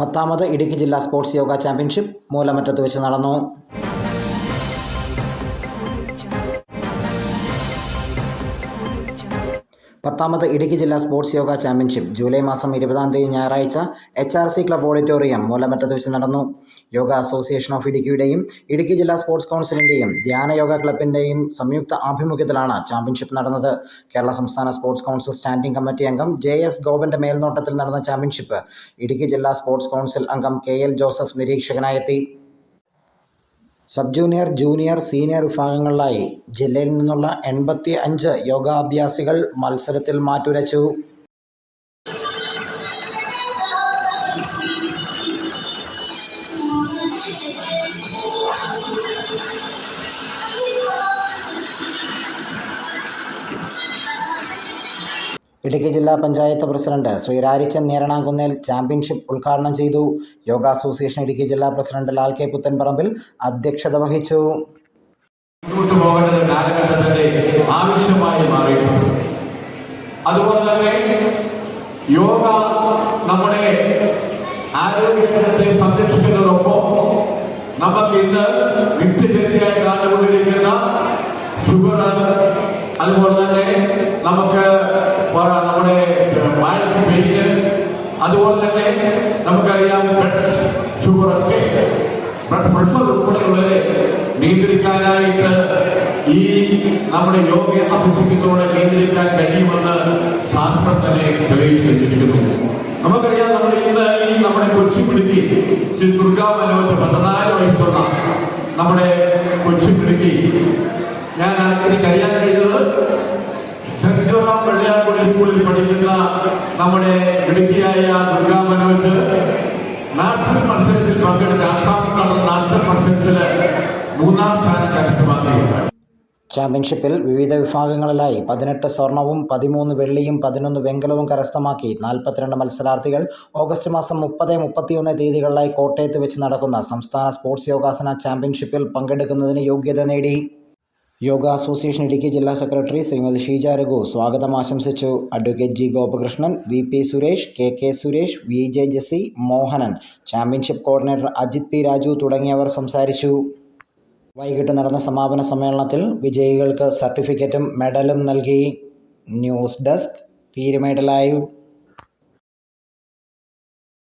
പത്താമത് ഇടുക്കി ജില്ലാ sports yoga championship മൂലമറ്റത്ത് വെച്ച് നടന്നു. പത്താമത് ഇടുക്കി ജില്ലാ സ്പോർട്സ് യോഗ ചാമ്പ്യൻഷിപ്പ്. ജൂലൈ മാസം ഇരുപതാം തീയതി ഞായറാഴ്ച H R C club auditorium മൂലമറ്റത്ത് വെച്ച് നടന്നു. യോഗ അസോസിയേഷൻ ഓഫ് ഇടുക്കിയുടെയും ഇടുക്കി ജില്ലാ സ്പോർട്സ് കൗൺസിലിന്റെയും ധ്യാന യോഗ ക്ലബിന്റെയും സംയുക്ത ആഭിമുഖ്യത്തിലാണ് ചാമ്പ്യൻഷിപ്പ് നടന്നത്. കേരള സംസ്ഥാന സ്പോർട്സ് കൗൺസിൽ സ്റ്റാൻഡിംഗ് കമ്മിറ്റി അംഗം ജെ എസ് ഗോപന്റെ മേൽനോട്ടത്തിൽ നടന്ന ചാമ്പ്യൻഷിപ്പ് ഇടുക്കി ജില്ലാ സ്പോർട്സ് കൗൺസിൽ അംഗം കെ എൽ ജോസഫ് നിരീക്ഷകനായെത്തി. സബ് ജൂനിയർ ജൂനിയർ സീനിയർ വിഭാഗങ്ങളിലായി ജില്ലയിൽ നിന്നുള്ള എൺപത്തി അഞ്ച് യോഗാഭ്യാസികൾ മത്സരത്തിൽ മാറ്റുരച്ചു. ഇടുക്കി ജില്ലാ പഞ്ചായത്ത് പ്രസിഡന്റ് ശ്രീ രാരിച്ചൻ നേരണാകുന്നേൽ ചാമ്പ്യൻഷിപ്പ് ഉദ്ഘാടനം ചെയ്തു. യോഗ അസോസിയേഷൻ ഇടുക്കി ജില്ലാ പ്രസിഡന്റ് ലാൽ കെ പുത്തൻപറമ്പിൽ അധ്യക്ഷത വഹിച്ചു. അതുപോലെ യോഗ നമ്മുടെ ആരോഗ്യത്തെ സംരക്ഷിക്കുന്നതോടൊപ്പം നമുക്ക് ഇന്ന് നിത്യചര്യയായി കണ്ടുകൊണ്ടിരിക്കുന്ന ഷുഗർ അതുപോലെ തന്നെ നമുക്ക് നമ്മുടെ പെയിന് അതുപോലെ തന്നെ നമുക്കറിയാം ബ്ലഡ് ഷുഗർ ഒക്കെ ബ്ലഡ് പ്രഷർ ഉൾപ്പെടെയുള്ളവരെ നിയന്ത്രിക്കാനായിട്ട് ഈ നമ്മുടെ യോഗ അഭ്യസിക്കുന്നതോടെ നിയന്ത്രിക്കാൻ കഴിയുമെന്ന് ശാസ്ത്രം തന്നെ തെളിയിച്ചു കഴിഞ്ഞിരിക്കുന്നു നമുക്കറിയാം നമ്മൾ ഇന്ന് ഈ നമ്മുടെ കൊച്ചിപ്പിടുക്കി ശ്രീ ദുർഗാ മനോജ് പതിനാല് വയസ്സുള്ള നമ്മുടെ കൊച്ചിപ്പിടുക്കി ഞാൻ എനിക്കറിയാൻ കഴിയുന്നത് സെന്റ് ജോറാം വെള്ളയാർകുടി സ്കൂളിൽ പഠിക്കുന്ന നമ്മുടെ ഇടുക്കിയായ ദുർഗാ മനോജ്. നാഷണൽ മത്സരത്തിൽ പങ്കെടുത്ത ആസാം നടന്ന നാഷണൽ മത്സരത്തിൽ മൂന്നാം സ്ഥാനം കരസ്ഥമാക്കിയിട്ടുണ്ട്. ചാമ്പ്യൻഷിപ്പിൽ വിവിധ വിഭാഗങ്ങളിലായി പതിനെട്ട് സ്വർണവും പതിമൂന്ന് വെള്ളിയും പതിനൊന്ന് വെങ്കലവും കരസ്ഥമാക്കി നാൽപ്പത്തിരണ്ട് മത്സരാർത്ഥികൾ ഓഗസ്റ്റ് മാസം മുപ്പത് മുപ്പത്തിയൊന്ന് തീയതികളിലായി കോട്ടയത്ത് വെച്ച് നടക്കുന്ന സംസ്ഥാന സ്പോർട്സ് യോഗാസന ചാമ്പ്യൻഷിപ്പിൽ പങ്കെടുക്കുന്നതിന് യോഗ്യത നേടി. യോഗ അസോസിയേഷൻ ഇടുക്കി ജില്ലാ സെക്രട്ടറി ശ്രീമതി ഷീജ രഘു സ്വാഗതം ആശംസിച്ചു. Advocate G Gopakrishnan V P Suresh K K Suresh V J Jessy Mohanan championship coordinator Ajith P Raju തുടങ്ങിയവർ സംസാരിച്ചു. വൈകിട്ട് നടന്ന സമാപന സമ്മേളനത്തിൽ വിജയികൾക്ക് സർട്ടിഫിക്കറ്റും മെഡലും നൽകി. News desk Peermade live.